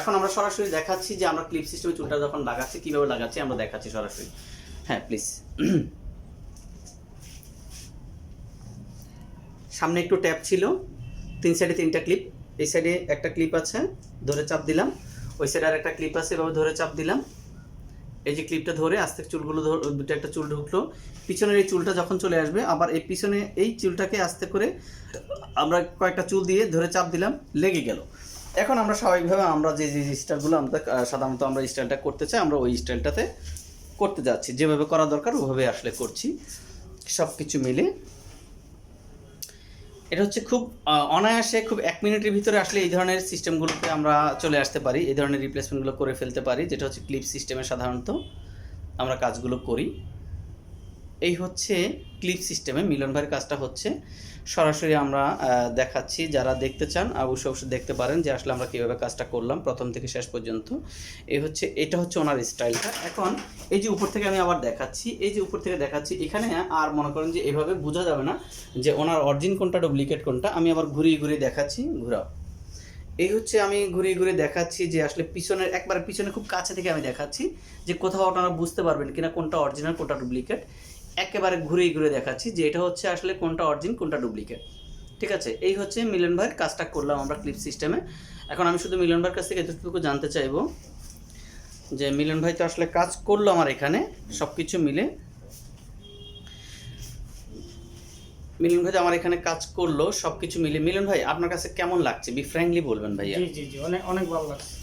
এখন আমরা সরাসরি দেখাচ্ছি যে আমরা ক্লিপ সিস্টেমে চুলটা যখন লাগাচ্ছি, কীভাবে লাগাচ্ছি আমরা দেখাচ্ছি সরাসরি। হ্যাঁ প্লিজ সামনে একটু ট্যাপ ছিল। তিন সাইডে তিনটা ক্লিপ এই সাইডে একটা ক্লিপ আছে, ধরে চাপ দিলাম। ওই সাইডে আর একটা ক্লিপ আছে, এভাবে ধরে চাপ দিলাম। এই যে ক্লিপটা ধরে আস্তে চুলগুলো দুটো একটা চুল ঢুকলো। পিছনের এই চুলটা যখন চলে আসবে, আবার এই পিছনে এই চুলটাকে আস্তে করে আমরা কয়েকটা চুল দিয়ে ধরে চাপ দিলাম, লেগে গেল। এখন আমরা স্বাভাবিকভাবে আমরা যে যে স্টাইলগুলো আমরা সাধারণত আমরা স্টাইলটা করতে চাই, আমরা ওই স্টাইলটাতে করতে যাচ্ছি। যেভাবে করা দরকার, ওভাবে আসলে করছি। সব কিছু মিলে। এটা হচ্ছে খুব অনায়াসে খুব এক মিনিটের ভিতরে আসলে এই ধরনের সিস্টেমগুলোতে আমরা চলে আসতে পারি, এই ধরনের রিপ্লেসমেন্টগুলো করে ফেলতে পারি, যেটা হচ্ছে ক্লিপ সিস্টেমে সাধারণত আমরা কাজগুলো করি। এই হচ্ছে ক্লিপ সিস্টেমে মিলন ভাইয়ের কাজটা হচ্ছে। সরাসরি আমরা দেখাচ্ছি, যারা দেখতে চান অবশ্যই অবশ্যই দেখতে পারেন যে আসলে আমরা কীভাবে কাজটা করলাম প্রথম থেকে শেষ পর্যন্ত। এই হচ্ছে, এটা হচ্ছে ওনার স্টাইলটা। এখন এই যে উপর থেকে আমি আবার দেখাচ্ছি, এই যে উপর থেকে দেখাচ্ছি, এখানে আর মনে করেন যে এভাবে বোঝা যাবে না যে ওনার অরিজিন কোনটা ডুপ্লিকেট কোনটা। আমি আবার ঘুরিয়ে ঘুরিয়ে দেখাচ্ছি, ঘুরাও। এই হচ্ছে আমি ঘুরিয়ে ঘুরিয়ে দেখাচ্ছি যে আসলে পিছনের, একবারে পিছনে খুব কাছে থেকে আমি দেখাচ্ছি যে কোথাও আপনারা বুঝতে পারবেন কিনা কোনটা অরিজিনাল কোনটা ডুপ্লিকেট একেবারে ঘুরিয়ে ঘুরে দেখাচ্ছি যে এটা হচ্ছে আসলে কোনটা অরিজিন, কোনটা ডুপ্লিকেট। ঠিক আছে? এই হচ্ছে মিলন ভাইয়ের কাজটা করলাম আমরা ক্লিপ সিস্টেমে। এখন আমি শুধু মিলন ভাইয়ের কাছ থেকে এতটুকু জানতে চাইব যে মিলন ভাই তো আসলে কাজ করল আমার এখানে সব কিছু মিলে। মিলন ভাই আমার এখানে কাজ করল সব কিছু মিলে। মিলন ভাই, আপনার কাছে কেমন লাগছে? বি ফ্র্যাঙ্কলি বলবেন ভাইয়া। জি জি জি, অনেক অনেক ভালো লাগছে।